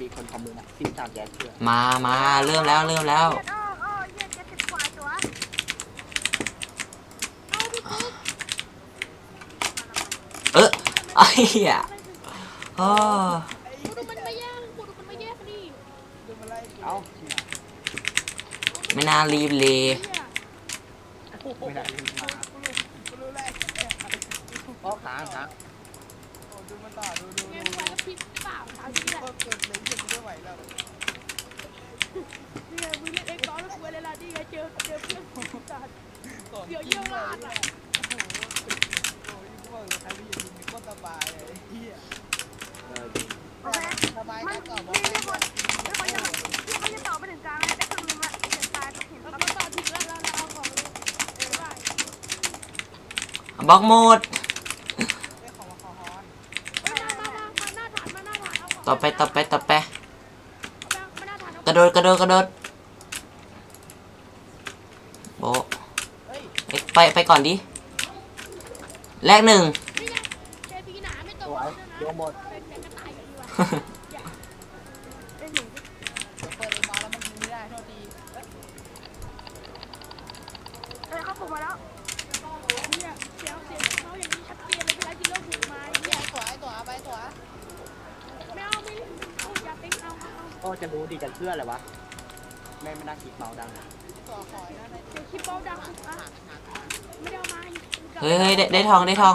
มีคนคอมเมนต์อะทีมสามแจ๊สเชื่อมามาเริ่มแล้วเริ่มแล้วเออเออเย็นเจ็ดสิบกว่าตัวเอาพี่ปุ๊กเออไอ้เหี้ยอ้อดูมันมาแย่งดูมันมาแย่งดิเอ้าไม่น่ารีบเลยไม่ได้ลืมมาเพราะค้างค้าง ดูมันต่อดูดู เงี้ ดู ยไปแล้วพี่เปล่าถาม จริงแหละเกิดเลยเกิดไม่ไหวแล้วนี่ไงมึงเล่นเอ็กซ์ตอนแล้วกูเลยล่ะนี่ไงเจอเจอเพื่อนของกูจัดเดี๋ยวเยี่ยวราดอะโอ้ยพวกใครไม่ยิงก็สบายเลยเฮียสบายแค่ต่อมาพี่พี่คนพี่คนจะพี่คนจะต่อไปถึงกลางแล้วแต่คือมันเดินตายก็เห็นมันต่อถึงแล้วแล้วเอาของเลยเออได้บล็อกหมด ต่อไปต่อไปต่อไปกระโดดกระโดดกระโดดโบไปไปก่อนดิแรกหนึ่ง ออะไรวะแม่ไม่น่าคิดเมาดังนะตัวคอยนะในเดี๋ยวคลิปเบาดังสุดอะไม่ได้เอามาเฮ้ยเฮ้ยได้ได้ทองได้ทอง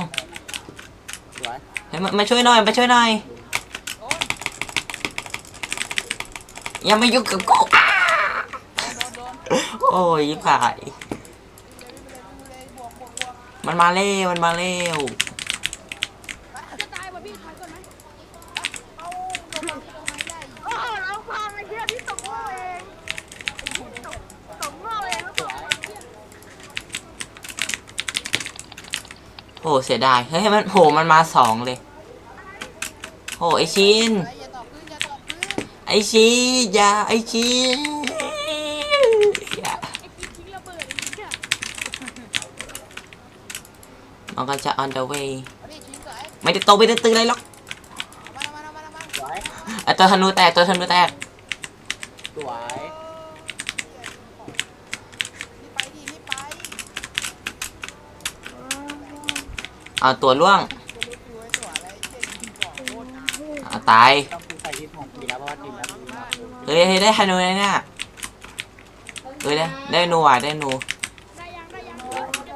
สวยเฮ้ยมามาช่วยหน่อยมาช่วยหน่อยโอ้ยอย่ามายุ่งกับกูโดนโดนโอ้ยยิบหายเลยไม่เป็นไรไม่เป็นไรบวกบวกบวกมันมาเร็วมันมาเร็ว จะตายว่ะพี่ถอยก่อนไหม เอาโดนมันตรงไหนได้ โอ้โหเราฟังไอ้เหี้ยที่ตกโง่เองตกตกโง่เองแล้วตก โหเสียดาย เฮ้ยมันโหมันมาสองเลยโหไอชินไอ้อย่าต่อขึ้นอย่าต่อขึ้นไอชิน อย่าไอชินอย่าไอ้กิ๊กทิ้งระเบิดไอ้เหี้ยมันก็จะ on the way อันนี้ชิ้นสวยไม่ได้โตไม่ได้ตึงอะไรหรอกมามามามามาสวยไอตัวธนูแตกตัวธนูแตกสวย รีบไปดิรีบไป เอาตัวล่วงตัวรู้ฟิวไอ้ตัวอะไรเอาตายเฮ้ยเฮ้ยได้ธนูเลยเนี่ยเฮ้ยได้ได้หนูอะได้หนู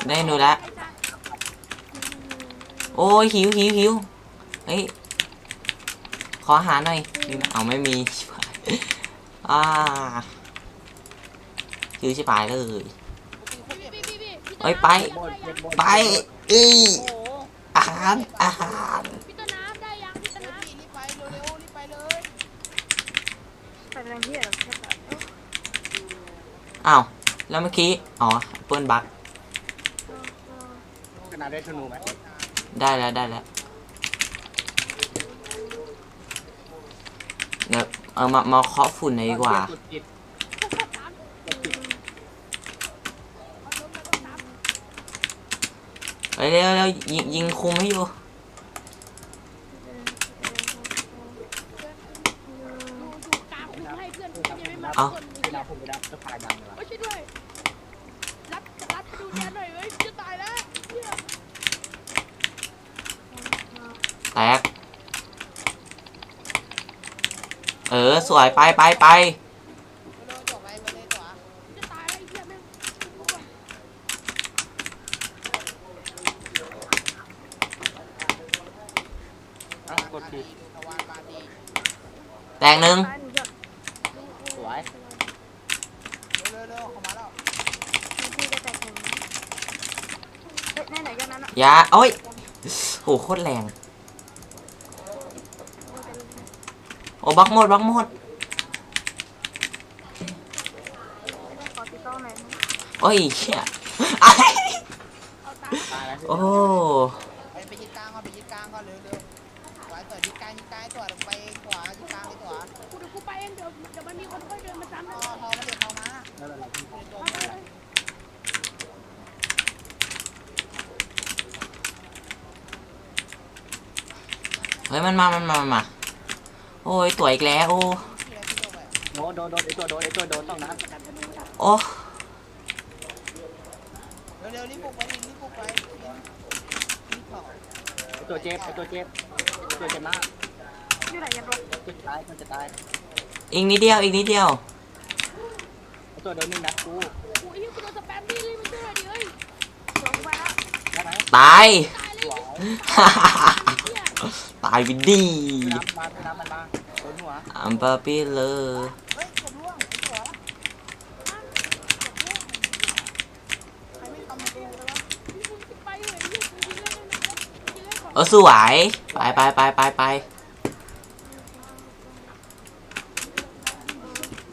ได้หนูละโอ้ยหิวหิวหิวเฮ้ยขอหาหน่อยเอาไม่มีอ่าหิวชิบหายเลยเอ้ยไป ไปเอ้ยารอาหารพี่ต้นน้ำได้ยังพี่ต้นเร็วน้ำพี่รีบไปเร็วๆรีบไปเลยไปเป็นที่เหรอใช่ปะอ้าวแล้วเมื่อกี้อ๋อเปิ้ลบักขนาดได้ธนูไหมได้แล้วได้แล้วเดี๋ยวเอามามาเคาะฝุ่นหน่อยดีกว่า จุดจิต สาม จุดจิต เอาลงมาต้องสาม ไป เร็วเร็วยิงยิงคุมให้อยู่ดูดูกลางคุมให้เพื่อนยังไม่มาคนเวลาผมไปดับก็พายดังเลยวะไม่ใช่ด้วย รับรับดูแลหน่อยเว้ยจะตายแล้วเนี่ยแตกเออสวยไปไปไป เร็วๆจบไปไปเลยตัว จะตายแล้วไอ้เหี้ยแม่ง อะกดผิด ตะวันมาดี แตก หนึ่งสวยเร็วๆเร็วๆเข้ามาแล้วพี่จะแตกหนึ่งเฮ้ยไหนๆกันนั้นอะอยาโอ้ยโหโคตรแรง โอ้บล็อกหมดบล็อกหมดขอติดต่อหน่อยโอ้ยเชี่ยอ้ายเอาตา ตายแล้วโอ้ ไปไปยึดกลางก่อนไปยึดกลางก่อนเร็วๆ ไว้ตัวยึดกลางยึดกลางตัวลงไปขวายึดกลางไปตัวกูเดี๋ยวกูไปเองเดี๋ยวเดี๋ยวมันมีคนค่อยเดินมาซ้ำทนะอทอมาเด็กทอมานั่นแหละพี่เดินโดเอานไปเลยเฮ้ยมันมา มันมา มันมา โอ้ยตัวอีกแล้ว โอ้ ที่อะไรที่โดนไปโดนโดนโดนไอตัวโดนไอตัวโดนต้องนะโอ้เร็วๆรีบบุกไปดิรีบบุกไปรีบบอกไอตัวเจ็บไอตัวเจ็บ ไอ้ตัวเจ็บมากอยู่ไหนกันวะตัวจะตายตัวจะตายอีกนิดเดียวอีกนิดเดียวไอตัวโดนนี่นัดกูโอ้ยกูโดนสแปมดิเลยมันช่วยหน่อยดิเฮ้ยเดี๋ยวกูมาแล้วได้ไหมตาย ตายเลยสวยเนี่ยตายไปดีน้ำมาน้ำมันมาโดนหัวอัมเบอร์ปี้เลยเฮ้ยผมร่วงไอ้ตัวใครไม่ทำมาดูเลยวะ ไปเลยยี่สิบกินเลยนะกินเลยข องเออสวย ไปไปไปไปไป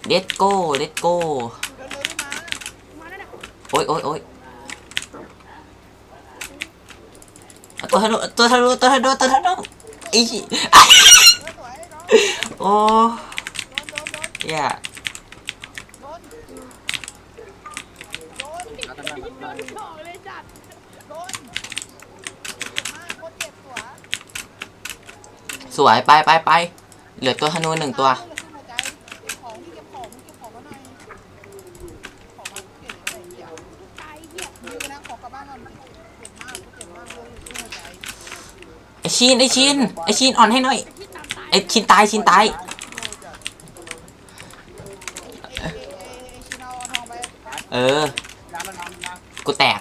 เด็ดโก้เด็ดโก้โอ้ยโอ้ยโอ้ยตัวทะลุตัวทะลุตัวทะลุตัวทะลุอีอะเฮ้ยสวยน้องโอ้ย โดนโดน เอาทำไม ยิง มัน โดนหอกเลยจัด โดนเจ็บมากโคตรเจ็บตัว สวยไปไปไปเหลือตัวธนูหนึ่งตัว ไอชินไอชินไอชินอ่อนให้หน่อย ไอชินตายชินตาย เออ กูแตก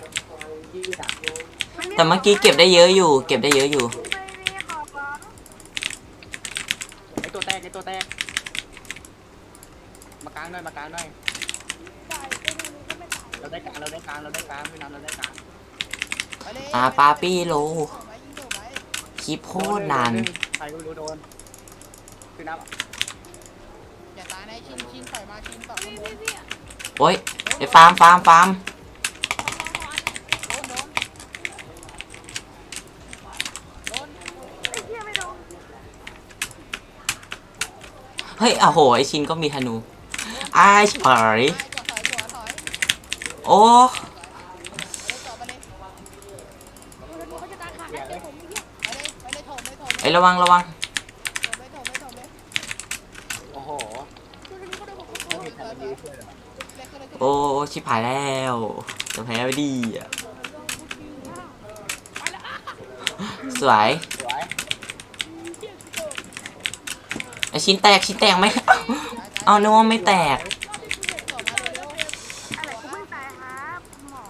แต่เมื่อกี้เก็บได้เยอะอยู่ เก็บได้เยอะอยู่ ไม่มีขอบร้อง ไอตัวแตกไอตัวแตกมากลางหน่อยมากลางหน่อย ตายไอ้นี่ก็ไม่ตาย เราได้กลางเราได้กลางเราได้กลางพี่น้ำเราได้กลาง ไปเลย อาปาปี้โลยิงเดี๋ยวไว้คลิปโคตรนานใครก็ไม่รู้โดนพี่น้ำอย่าตายนะชินชินถอยมาชินต่อข้างพี่บนพี่พี่โอ้ยไอฟาร์มฟาร์มฟาร์มขอขอขอโดนโดนโดนไอ้เหี้ยไม่โดนเฮ้ยโอ้โหไอชินก็มีธนูไอชปอยไปตัวถอยตัวถอยโอ้ เลยต่อไปเลย ดูเขาจะตายขาดเดี๋ยวผมไม่เหี้ย ไปเลยไปเลยถ มเลยถมไอระวังระวังถมเลยถมเลยถมเลยโอ้โหดูดูเขาดูผมไม่มีใครมาดีช่วยเลยเลยขึ้นเลยขึ้นโอ้ชิบหายแล้วจะแพ้ไปดีอะไปแล้วอะสวยสวยเหี้ยกูโดนไอชินแตกชินแตกไหมเอานึกว่าไม่แตกต่อมาเร็วอะไรกูเพิ่งตายครับหมอ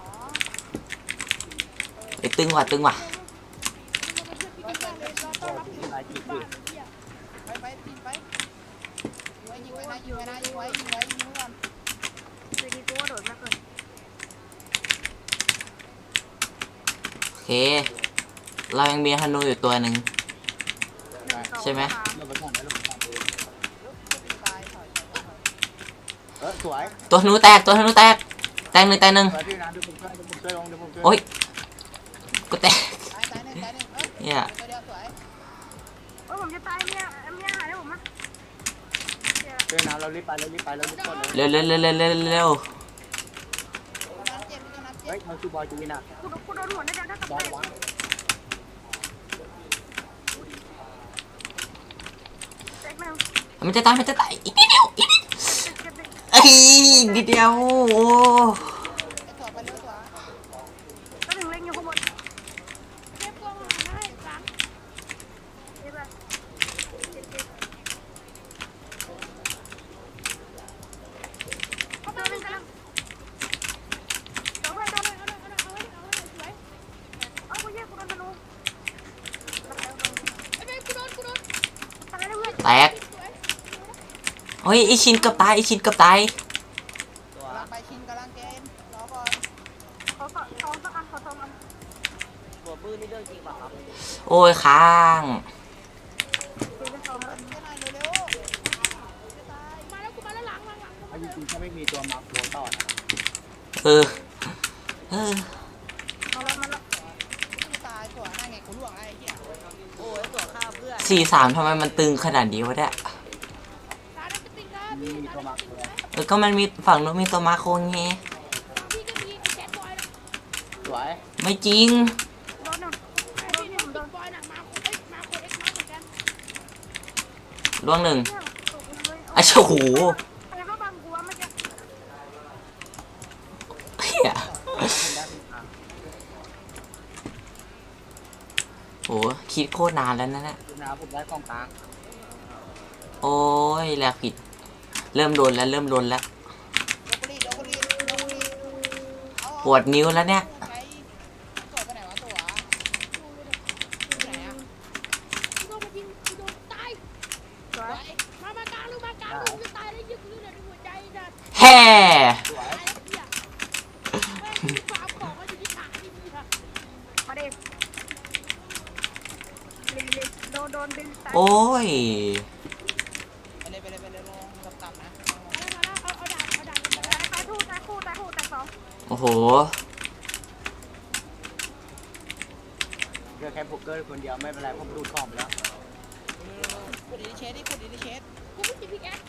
ไปตึงว่ะตึงว่ะ พี่นายจีบดิ ไปไปยิงไปยิงไว้ยิงไว้นะยิงไว้นะยิงไว้ยิงไว้ยิงไว้ก่อน คือดีกูว่าโดดมากเลย โอ เค เรายังมีธนูอยู่ตัวหนึ่ง ใช่ไหมเราไปก่อนนะเราไปก่อนตายถอยถอยถอยเออสวยตัวธนูแตก ตัวธนูแตก แตกหนึ่งแตกหนึ่งสวยพี่น้ำเดี๋ยวผมช่วยเดี๋ยวผมช่วยลงเดี๋ยวผมช่วยโอ๊ยกูแตก ตายตายหนึ่งตายหนึ่งเอ้ยเนี่ย ตัวเดียวสวยโอ้ผมจะตายเนี่ยเมียหายแล้วผมอะช่วยน้ำเรารีบไปเรารีบไปเรารีบกดเลยเร็วเร็วเร็วเร็วเร็วเร็วตัวนั้นเจ็บตัวนั้นเจ็ เฮ้ยมันคือบอยจีนอะกูกูโดนหัวได้ยังได้ตกบอใจยวังเจ๊กแมวมันจะตายมันจะตายอีกนิดเดียวอีกนิดเจ๊กเจ๊กเอ้ยอีกนิดเดียวโอ้ไอ้ตัวไปเร็วตัว ก็ถึงเล่นอยู่ข้างบนเจ๊กตัวมาให้หลังเจ๊กแบบเจ๊กเจ๊กเขาไปเลยกันเอาไปเอาไปเอาไปเอาไปเอาไปเอาไปสวยเอากูแยกกูโดนธนูไอ้เบ้กูโดนกูโดนตายแล้วเพื่อน แตกโอ้ ยไอชินเกับตายไอชินเกับตายตัวกำลังไปชินกำลังเกณฑ์รอก่อนขอขอขอสักอันขอสองอันตัวปื้นนี่เรื่องจริงป่ะครับโอ้ยค้างเจ๊กสองอันเจ้านายเร็วๆจะตายมาแล้วกูมาแล้วหลังหลังหลังเอาจริงๆถ้าไม่มีตัวมาโคต่อนะเออเออมาแล้วมาแล้วกูตายตัวนั่นไงกูล่วงไอ้เหี้ยโอ้ยตัวข้าวเพื่อนสี่สามทำไมมันตึงขนาดนี้วะเนี่ย ตายแล้วจะติงครับ มีตัวมาโค เออ ก็มันมีฝั่งนู้นมีตัวมาโคไงพี่ก็มีแคทบอยนะสวยไม่จริง โดนหนึ่งโดนพี่ผมโดนบอยหนักมาเอ้ยมาโคเอ็กซ์มาเหมือนกันล่วงหนึ่งเนี่ยตกเลยอะโอ้โหใครเข้าบังกูวะเมื่อกี้เฮียผมได้เป็นอะโหคิดโคตรนานแล้วนั่นแหละดูนะผมได้กองกลาง โอ้ยแลกผิด เริ่มโดนแล้วเริ่มโดนแล้วโดกุลีโดกุลีโดกุลีเอาปวดนิ้วแล้วเนี่ย ไงตัวไปไหนวะตัวที่ไหนอะ โดนมายิงโดนตายสวย ไว้ มามากลางลูกมากลางลูกจะตายแล้วยึดอยู่ในหัวใจนะ แฮ่ สวย ตายแล้วเนี่ยแม่งมีความของมันอยู่ที่ขาที่นี่ค่ะมาเด็กโดนโดนดึงตาย โอ้ย ไปเลยไปเลยไปเลยลงต่ำๆนะ มาแล้วเอาเอาดาบเอาดาบตายตายคู่ตายคู่ตายคู่ตายสอง โอ้โห เจอแค่โป๊กเกอร์คนเดียวไม่เป็นไรผมดูดของไปแล้วกดดีเชสดิกดดีเชสกูไม่ติดพิกแอค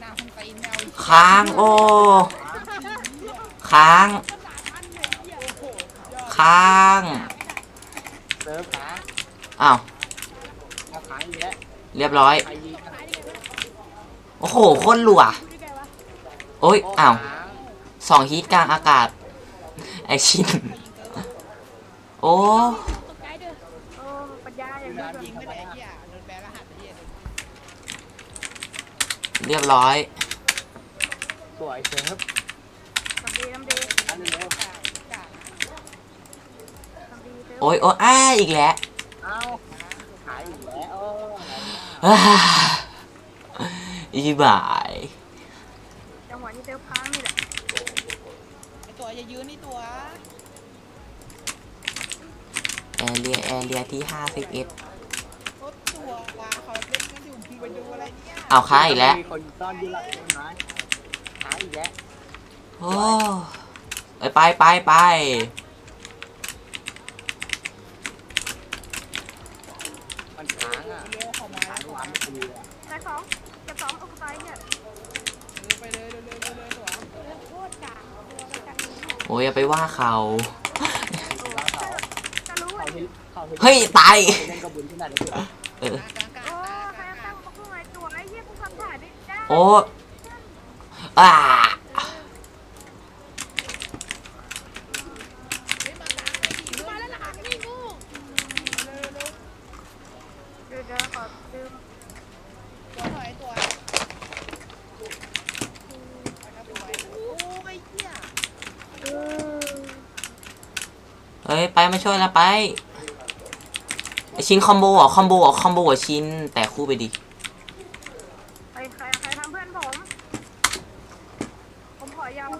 หน้าคุณตีนแมวอีกค้างโอ้ ค้างภาษาพันเลยเนี่ยโอ้โหยอดค้าง เซิร์ฟค้างอ้าว เอาค้างอีกแล้วเรียบร้อย ใครยิงตายได้ไงวะโอ้โหโคตรหลัวดูได้ไงวะโอ้ย อ้าวค้าง สองฮีทกลางอากาศไอชิน โอ้ ตกใจเด้อโอ้ปัญญาอย่างโดนี้นยิงไม่ได้ไอ้เหี้ยโดนแบนรหัสไอ้เหี้ยเรียบร้อย สวยเซิร์ฟทำดีทำดีอันนึงแล้วกลางกลางนะทำดีเด้อโอ้ยโอ้ยอ้าอีกแล้วเอ้าหายอีกแล้วโอ้อ้าอีบาย จังหวะนี้เซลพังนี่แหละไอ้ตัวอย่ายืนนี่ตัวแอเรียแอเรียที่ห้าสิบเอ็ดรถตัววาเขาเล่นกันอยู่มึงไปดูอะไรเนี่ยเอาค้างอีกแล้วมีคนซ่อนอยู่หลังต้นไม้หายอีกแล้วโอ้เอ้ยไปไปไปมันค้างอะ เร็วเข้ามา ค้าง ตัว วางไม่ดีอะ ตายสองเก็บสองโอ้ตายเนี่ย ไปเลยเร็วเร็วเร็วเร็วตัว โคตรจ่าตัวไปจากนี้ โอ้ยอย่าไปว่าเขาจะรู้เขาอะที่เขาที่เฮ้ย ตาย เล่นกระบุนขนาดนี้เหรอ เออกลางกลางโอ้กลางใครกลางตั้งมาคู่ไอ้ตัวไอ้เหี้ยกูทำถ่ายไม่ได้ โอ้อ่า เฮ้ยมากลางเลยดิ มาแล้วหลังนี่งู เร็วเร็ว เดี๋ยวเดี๋ยวขอซื้อ ตัวหน่อยตัวโอ้ยเหี้ย เออ เฮ้ ยไปมาช่วยแล้วไปไอชิ้นคอมโบเหรอะคอมโบเหรอะคอมโบเหรอะชิ้นแต่คู่ไปดิใครใครใครทำเพื่อนผม ผมขอยำ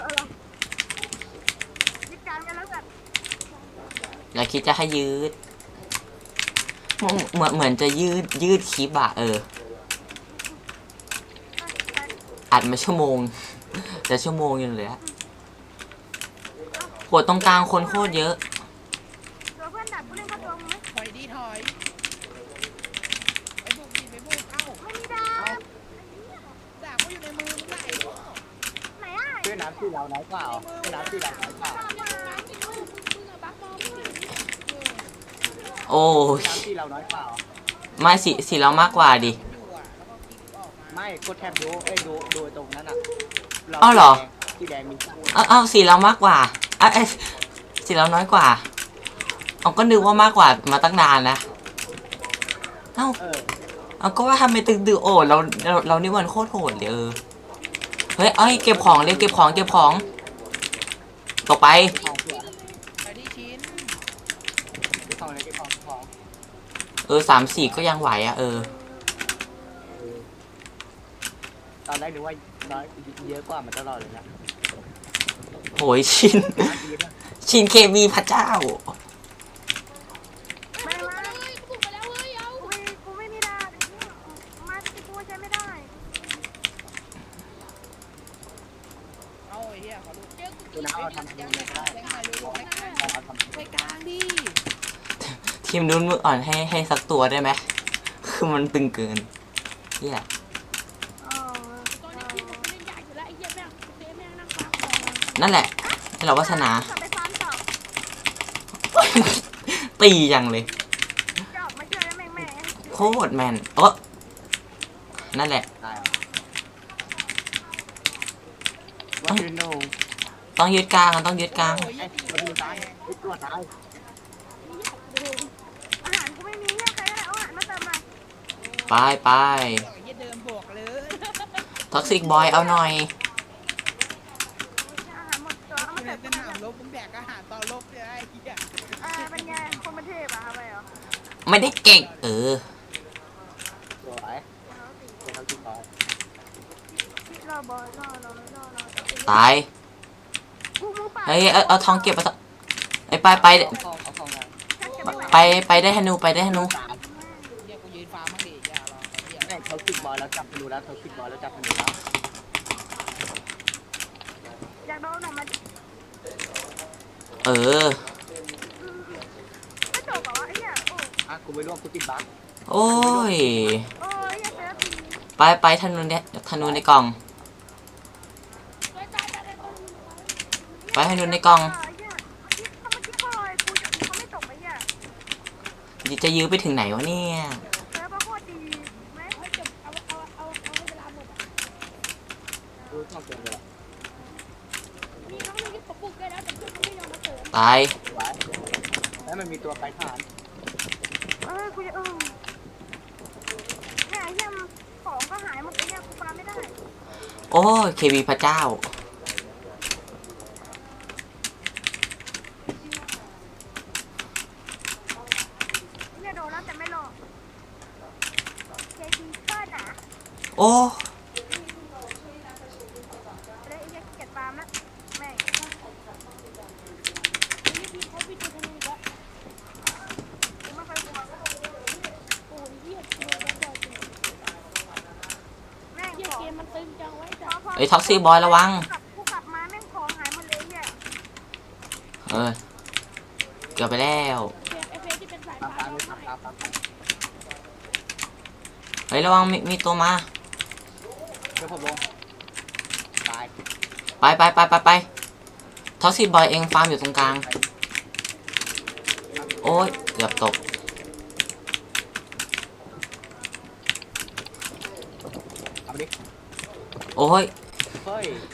เออยิดการกันแล้วกันแล้วคิดจะให้ยืด เหมือนเหมือนจะยืดยืดคลิปอะเออ อัดมาชั่วโมงแต่ชั่วโมงยังเหลือ โหตรงกลางคนโคตรเยอะเดี๋ยวเพื่อนดักกูเล่นกระตัวมึงไหมถอยดีถอยไปบุกดิไปบุกเอ้าไม่มีดาบดาบเขาอยู่ในมือมึงไหนวะไหนอะช่วยน้ำที่เราน้อยเปล่าช่วยน้ำที่เราน้อยเปล่าดาบมาไม่รู้มึงอะบักมองไม่เห็นโอ้ยน้ำที่เราน้อยเปล่า ไม่สิสิเรามากกว่าดิ อยู่อะแล้วก็คลิกออกมาไม่กดแทบดูเอ้ยดูดูตรงนั้นอะอ้าวเหรอ ที่แดงมีเอ้าเอ้าสิเรามากกว่า เอ้ยเอ้สิเราน้อยกว่าเอาก็นึกว่ามากกว่ามาตั้งนานนะเอ้าเออเอาก็ว่าทำไมตึงดือโอ้เราเราเรานี่มันโคตรโหดเลยเออเฮ้ยเอ้ยเก็บของเร็วเก็บของเก็บของต่อไป ของเผื่อไปที่ชิ้นเก็บของเลยเก็บของเก็บของเออสามสี่ก็ยังไหวอะเออ ตอนแรกนึกว่าน้อยเยอะกว่ามันตลอดเลยนะ โหยชินน้ำดีนะชินเคมีพระเจ้า ไม่ไม่ กูบุกมาแล้วเฮ้ยเอากูไม่กูไม่มีดาบมาที่กูใช้ไม่ได้เอาไอ้เหี้ยขอลูกเจอกูดูนะเอาทำยังทำไม่ไม่ได้ได้ยังไงลูกไม่กลางแต่เราทำไปกลางดิทีมนู้นมืออ่อนให้ให้สักตัวได้ไหม คือมันตึงเกินเนี่ย นั่นแหละให้เราวาสนาไปฟังต่อตีอย่างเลยจะออกมาช่วยแล้วแม่งแม่โโคตรแมนเออนั่นแหละตายเหรอ What do you know ต้องยึดกลางอะต้องยึดกลางโอ้ยไอ้ตีตัวดูตายไอ้ตัวตายอาหารกูไม่มีเนี่ยใครก็ได้เอาอาหารมาเติมหน่อยไปไปไอ้เหี้ยเดินบวกเลยท็อกซิกบอยเอาหน่อย ไม่ได้เก่ง เออ สวยเป็นเขาจิ้มบอยรอบอยรอรอรอรอตาย กูมูป่าเฮ้ยเอาเอาทองเก็บเอาทองไอ้ไปไปเอาเข้าเอาเข้ามาฉันจะไม่ไหวไปไปได้ธนูไปได้ธนูตายเหี้ยกูยืนฟาร์มมั่งดิอย่ารอเหี้ยแม่งเขาจิ้มบอยแล้วจับธนูแล้วเขาจิ้มบอยแล้วจับธนูแล้วอยากโดนหน่อยมันเออ ไม่จบเหรอวะไอ้เหี้ย โอ้อะกูไม่ร่วมกูติดบั๊กโอ้ย โอ้ยอย่าเจอปีไปไปธนูเนี่ยธนูในกล่อง ไปธนูในกล่องไอ้เหี้ยเขามาคิดเขาลอยกูจะเขาไม่จบไอ้เหี้ยจะยื้อไปถึงไหนวะเนี่ยเจอปะโคตรดีไหมไม่จบเอาเอาเอาเอาให้เวลาหมดกูชอบเกินเลยนี่น้องเลยที่ผมปลุกได้แล้วแต่เพื่อนเขาไม่ยอมมาเสริมตายไว้แล้วมันมีตัวไฟฐานเออ กูจะเออเนี่ยไอ้เหี้ยของก็หายหมดไอ้เหี้ยกูปาไม่ได้โอ้ยเคบีพระเจ้าเนี่ยโดนแล้วแต่ไม่รอดเคทีเกิดอะโอ้ เลยไอ้เหี้ยเกลียดปาล์มแล้วแม่งเขาไปดูทางนี้แล้วกูไม่เคยกลัวโอ้ยเหี้ยเกมมันบ่อยจริงแม่งเหี้ยเกมมันตึงจังไว้จ้ะ ไอ้ท็อก ซี่บอยระวังกูกลับมาแม่งของหายหมดเลยเนี่ยเออเกือบไปแล้วไอ้เฟซที่เป็นสายตามฟ้าตามเลยตามตามตามตามเฮ้ยระวังมีมีตัวมา เดี๋ยวผมลงตายไปไปไปไปไปท็อกซี่บอยเองฟาร์มอยู่ตรงกลาง โอ้ยเกือบตก เอาไปดิโอ้ยเฮ้ย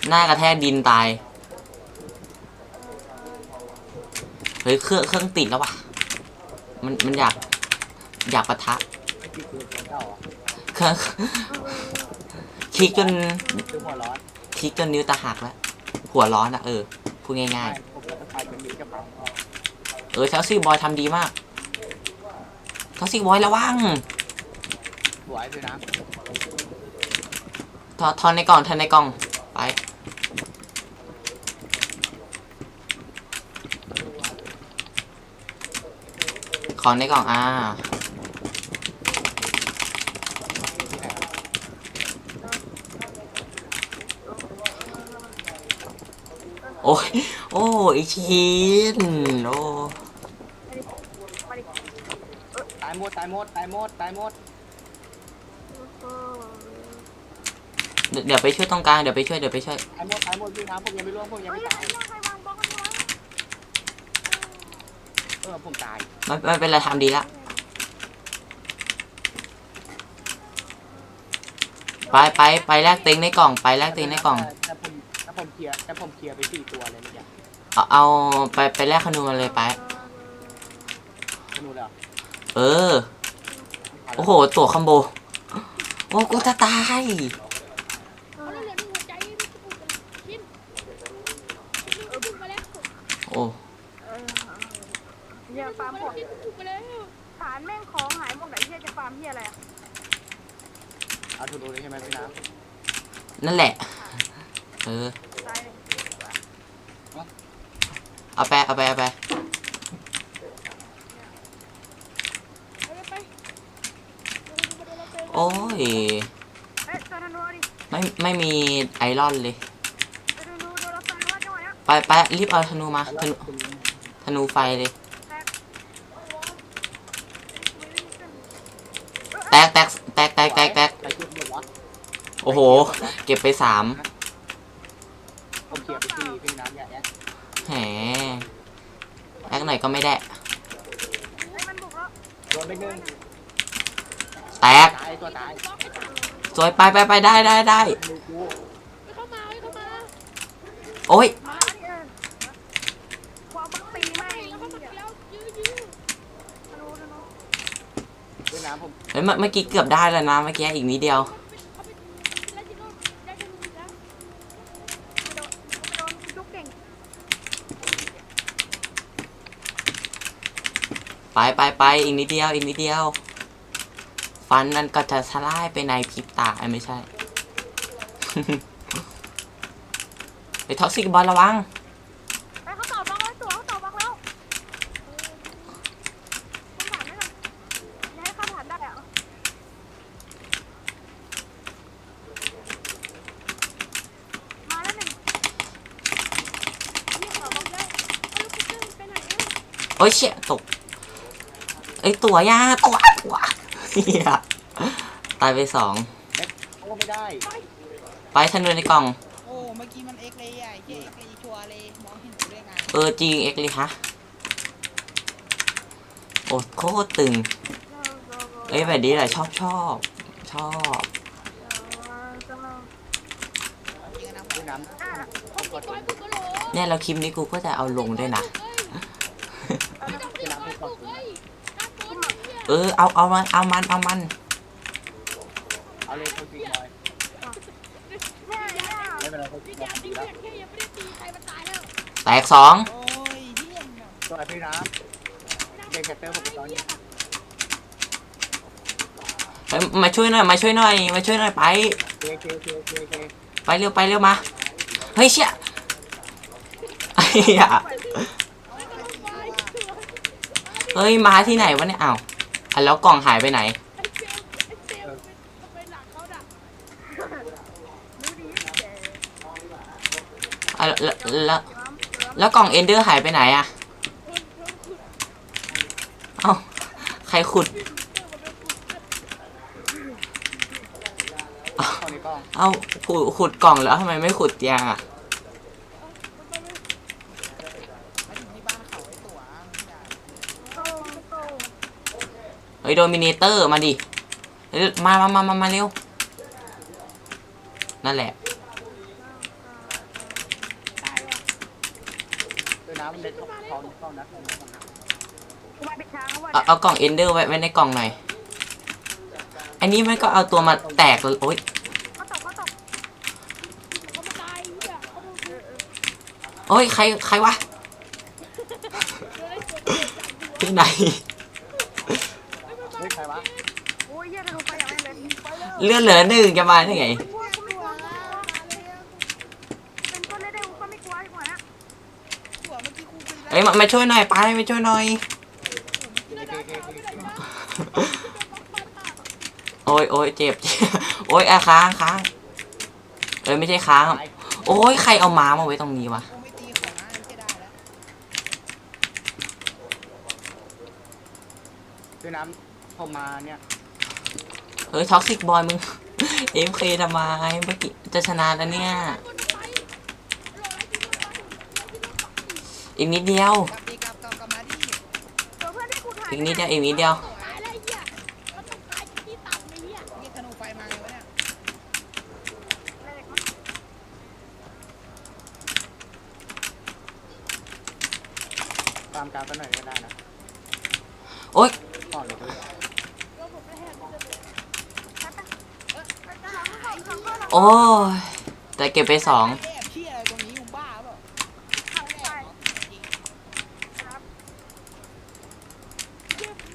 หน้ากระแทกดินตาย เฮ้ยเครื่องเครื่องติดแล้ววะมันมันอยาก อยากปะทะไม่ติดตัวเจ้าเหรอเครื่องคลิกจนคือหัวร้อนคลิกจนนิ้วตาหักแล้ว หัวร้อนอะเออ พูดง่ายใช่ผมจะไปเป็นนิ้วจะพังๆเออท็อกซี่บอยทำดีมากท็อกซี่บอยระวังสวยด้วยนะทอทอนในกล่องทอนในกล่อง ไปของในกล่องอ่าโอ้ย โอ้ยชินโอ้ตายหมด ตายหมด ตายหมด ตายหมด เออ เดี๋ยวเดี๋ยวไปช่วยตรงกลางเดี๋ยวไปช่วยเดี๋ยวไปช่วยตายหมดตายหมดพี่น้ำผมยังไม่ร่วงผมยังเฮ้ไม่ยตายไอ้เหี้ยใครวางบล็อกกันไว้เออผมตายมันมันเป็นไรทำดีละไปไปไปแลกเต็งในกล่องไปแลกเต็งในกล่องแต่ผมแต่ผมเคลียร์แต่ผมเคลียร์ไปสี่ตัวเลยเมื่อกี้เอาเอาไปไปแลกขนูมาเลยไปธนูเลยเหรอเออโอ้โหตัวคอมโบโอ้กูจะตาย เอาแล้วเหลือหนึ่งหัวใจนี่กูเป็นชิ้นนี่กูมาแล้ว โอ้เออเหี้ยฟาร์มผลฐานแม่งของหายหมดไหนเหี้ยจะฟาร์มเหี้ยอะไรอะเอาธนูเลยใช่ไหมพี่น้นั่นแหละ เออ ตายเลยเอาไปเอาไปเอาไปเอาไปโอ้ยเอ้ยตัวธนูดิไม่ไม่มีไอรอนเลย ไปไปรีบเอาธนูมาำธนูธนูไฟเลย แตกแตกแตกแตกแตกแตกแตกไปชุดหมดวะโอ้โห เก็บไปสามผมเคลียร์ไปสี่พี่น้ำอย่าแอะแหมแอคหน่อยก็ไม่ได้เฮ้ยมันบุกแล้วโดนไปหนึ่งแตกตายตัวตายบล็อกไอ้สัตว์สวยไปไปไปได้ได้ได้ดูกูไปเข้ามาไปเข้ามาโอ้ย มาดิเออ ความบักตี ไป ไม่ แล้วเข้ามา เหี้ย แล้วยื้อยื้อ ธนูธนู ด้วยน้ำผม เฮ้ยเมื่อเมื่อกี้เกือบได้แล้วนะเมื่อกี้อีกนิดเดียว ไปไปไปอีกนิดเดียวอีกนิดเดียว ฟันนั่นก็จะสลายไปในพริบตาไม่ใช่ ไปท็อกซิกบอลระวัง ไปเขาตอบบล็อกแล้วตัวเขาตอบบล็อกแล้วต้องผ่านได้หรออย่าให้เขาผ่านได้อะมาแล้วหนึ่ง นี่ขอบล็อกแล้วเอาลูกปุ๊บไปไหนเอ้ย โอ้ยเชี่ยตกเอ้ยตัวยาตัวตัวเฮียตายไปสองโอ้ไม่ได้ ไปธนูในกล่อง โอ้เมื่อกี้มันเอ็กเลยอะไอ้เหี้ยเอ็กเลยชัวร์เลยมองเห็นกูได้ไงเออจริงเอ็กเลยฮะโอ้โคตรตึงเอ้ยแบบนี้แหละชอบชอบชอบจริงนะด้วยน้ำพวกกี่ก้อยปุ๊บก็โหลเนี่ยเราคลิปนี้กูก็จะเอาลงด้วยนะ ไม่ต้องเสียก้อยปุ๊บเอ้ยน่ากลัวเนี่ย เออเอาเอามันเอามันเอามันเอาเลยเขาจริงบอยไม่เป็นไรเขาจริพี่งบแกอยตีดีเพื่แล้วอนแค่ยังไม่ได้ตีใครมันตายแล้วแตกสองโอ้ยเหี้ยมตัวพี่น้ำเด็กแคตเตอร์ผมไปตอนนี้เฮ้ยมาช่วยหน่อยมาช่วยหน่อยมาช่วยหน่อยไปเคเคเคเคเคไปเร็วไปเร็วมาเฮ้ยเชี่ยไอ้เหี้ยเฮ้ยมาที่ไหนวะเนี่ยอ้าว อะแล้วกล่องหายไปไหน อะแล้วแล้วแล้วกล่องเอนเดอร์หายไปไหนอะเอ้าใครขุด เอ้าขุดขุดกล่องแล้วทำไมไม่ขุดเตียงอะ มาถึงที่บ้านเขาไอ้ตัวมันด่า เฮ้ยโดมิเนเตอร์มาดิมามามามามาเร็ว นั่นแหละเอาเอากล่องเอนเดอร์ไว้ไว้ในกล่องหน่อย อันนี้มันก็เอาตัวมาแตกเลยโอ๊ยโอ๊ยใครใครวะที่ไหน เฮ้ยใครวะ โอ้ยเหี้ยธนูไปอย่างไรเลยไป เลื่อนเหลือหนึ่งจะมาได้ไงเป็นคนเล่นได้กูก็ไอ้หัวนะตัวเมื่อกี้กูเป็นเฮ้ยมามาช่วยหน่อยไปมาช่วยหน่อย โอ้ยโอ้ยเจ็บ โอ้ยอะค้างค้างเอ้ยไม่ใช่ค้าง โอ้ยใครเอาม้ามาไว้ตรงนี้วะกูไม่ตีเขานะนี่จะได้แล้วยน้ำผมมาเนี่ย เฮ้ยท็อกซิกบอยมึงเอ็มเคทำไมเมื่อกี้จะชนะแล้วเนี่ย อีกนิดเดียวเอนที่กูถ่ายอีกนิดเดียวอีกนิดเดียว ตายแล้วไอ้เหี้ยมันต้องตายที่ต่ำไอ้เหี้ย นี่ธนูไฟมาไงวะเนี่ย ตามการกันหน่อยก็ได้นะ โอ๊ย ก่อนเลยด้วย ก็ผมไม่แหกมันจะเป็น โอ้ยแต่เก็บไปสอง แอบเชี่ยอะไรตรงนี้มึงบ้าเปล่าแอบเหรอจริง เหี้ยแ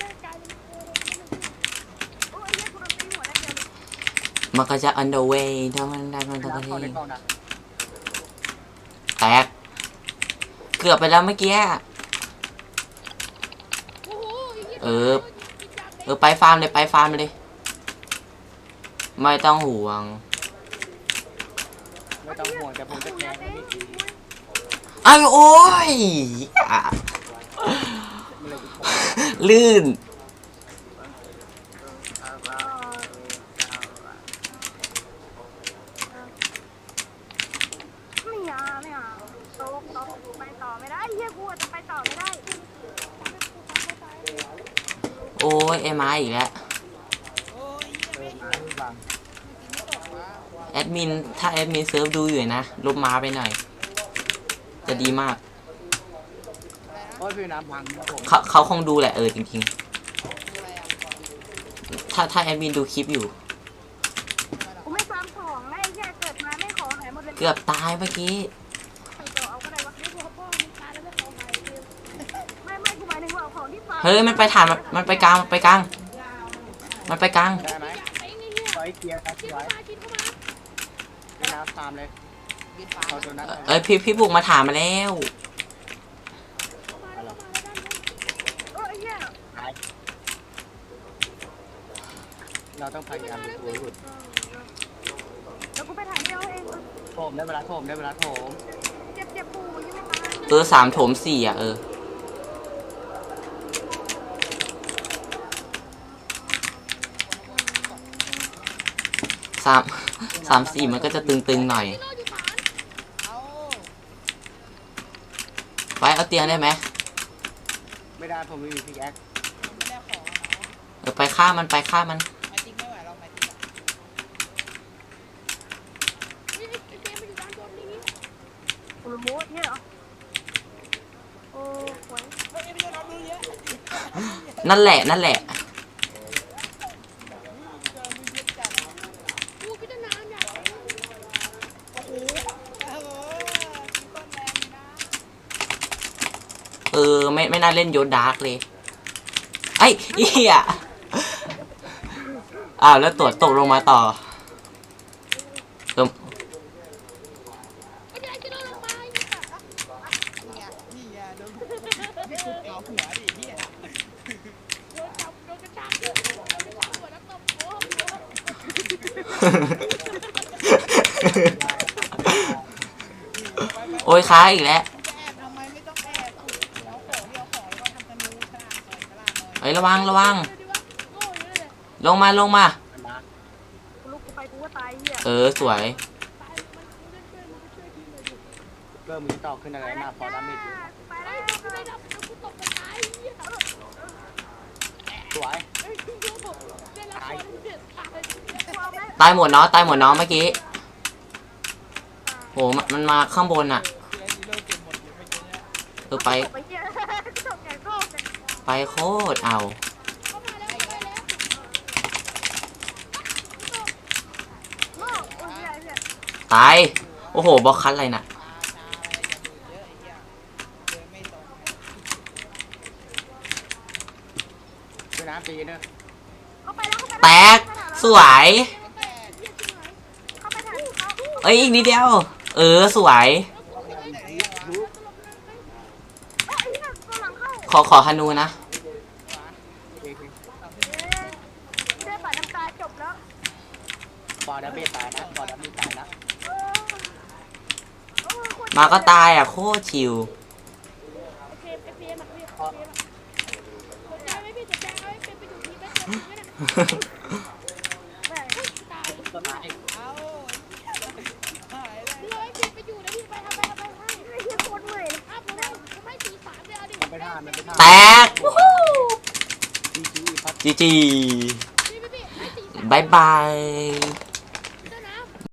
ม่งกลายเป็นโคโรนาเลยโอ้ยเหี้ยกูโดนตีหัวได้เดียวเลยมันก็จะ on the way ถ้ามันได้มันต้องน้ำเข้าในที่แตกเกือบไปแล้วเมื่อกี้ เออ เออ ไปฟาร์มเลย ไปฟาร์มเลย ไม่ต้องห่วง ต้องห่วงแต่ผมจะแกงไม่มีทีไอ้โอ้ยอะลื่น ไม่เอาไม่เอาโต๊ะโต๊ะไปต่อไม่ได้เฮียกูจะไปต่อไม่ได้ โอ้ยไอ้ไม้อีกแล้ว โอ้ยาง ไม่ตกวะวะ แอดมิน ถ้าแอดมินเซิร์ฟดูอยู่นะลบมาไปหน่อย จะดีมากอะไรนะโอ้ยพี่น้ำพังครับผมเขาเขาคงดูแหละเออจริงคืออะไรอะๆถ้าถ้าแอดมินดูคลิปอยู่ กูไม่ซ้ำของนะไอ้เหี้ยเกิดมาไม่ขอไหนหมดเลยเกือบตายเมื่อกี้ ใส่ต่อเอาก็ได้วะไม่กูพ่อมึงตายแล้วไม่ขอใครไม่ไม่กูหมายถึงว่าเอาของที่ฝากเฮ้ยมันไปฐานมันมันไปกลางมันไปกลาง มันไปกลาง ได้ไหมไอ้นี่เหี้ยไว้เคลียร์ครับกินไว้เข้ามากินเข้ามา พี่น้ำตามเลยบินฟ้าเขาโดนนัดเอ้ยพี่พี่บุกมาถามมาแล้วเข้ามาแล้วเข้ามาแล้วด้านบนเออไอ้เหี้ยเราต้องพยายามดูตัวหลุดแล้วกูไปถ่ายเดียวเองโถมได้เวลาโถมได้เวลาโถมเจ็บเจ็บปูยังไม่ตายเออสามโถมสี่อะเออ สาม สามสี่มันก็จะตึงๆหน่อยโลอยู่ฐานเอาไว้เอาเตียงได้ไหมไม่ได้ผมไม่มีพิกแอคไม่ได้ของอะเนาะเออไปฆ่ามันไปฆ่ามันไม่ติ๊กไม่ไหวเราไม่ติ๊กอะนี่ไอ้เกมมันอยู่ด้านบนนี่นี่กูรู้เนี่ยเหรอโอ้หวยเฮ้ยไม่ใช่น้องดูเยอะนั่นแหละนั่นแหละ กูพิจารณาเนี่ย โอ้โหเออมีต้นแรงนะ เออ ไม่ไม่น่าเล่นโยนดาร์กเลย ไอ้เหี้ยอ้าวแล้วตรวจตกลงมาต่อเออไม่ได้นโลลงไอ้เนี่ยนี่ไงโดนเอาหัวดิเฮียโดนจับโดนกระชากโดนกระชากหัวแล้วตบโอ้โหโอ้ยค้าอีกแล้ว ฮ้ยระวังระวังเดี๋ยวดิวะโง่อยู่เลยลงมาลงมามันนะกูลุกกูไปกูก็ตายเหี้ยเออสวย ตายมันมันจะช่วยมันจะช่วยทีมเลยดิเริ่มมีต่อขึ้นอะไรหน้าพอดาเมจอยู่ไปไอ้แล้วกูได้รับกูตกกระจายไอ้เหี้ยสวยไอ้กูโดนผมได้รับความเดือดตายกูเอาไหมตายหมดเนาะตายหมดเนาะเมื่อกี้โหมันมันมาข้างบนอะเฮียซีโร่เก็บหมดอยู่เมื่อกี้เนี่ยเออไป ไปเหี้ยกูตกแก่โคตร ไปโคตรเอาตาย โอ้โห บล็อกคัทอะไรน่ะชาชาอะไรอย่าดูเยอะไอ้เฮียเดินะแตก สวยเหี้ยจริงไหมเข้าไปถ่ายเขาเอ้ย อีกนิดเดียว เออ สวย ไหนอะวะ เอ้ยไอ้เหี้ยตัวหลังเข้าขอขอฮานูนะเอ๊ะเอ๊ะได้ปัดน้ำตาจบแล้วพอดาเมจตายนะพอดาเมจตายนะเออเออโคตรมาก็ตายอะโคตรชิว ไอ้เฟรมไอ้เฟรมอะเฟรมไอ้เฟรมอะสนใจไหมพี่สนใจเอาไอ้เฟรมไปอยู่ทีมแบ็คเฟรมไหมเนี่ย แม่ ตาย ก็ตาย เอาหายเลย พี่เอาไอ้เฟรมไปอยู่นะพี่ไปทำไปทำไปให้ ไอ้เหี้ยโคตรเหนื่อยเลย อ้าวผมให้ผมให้สีสามเลยเอาดิ มันไปท่ามันไปท่า แตก จีจีพัดจีจีพี่พี่พี่ให้สีสามบายบาย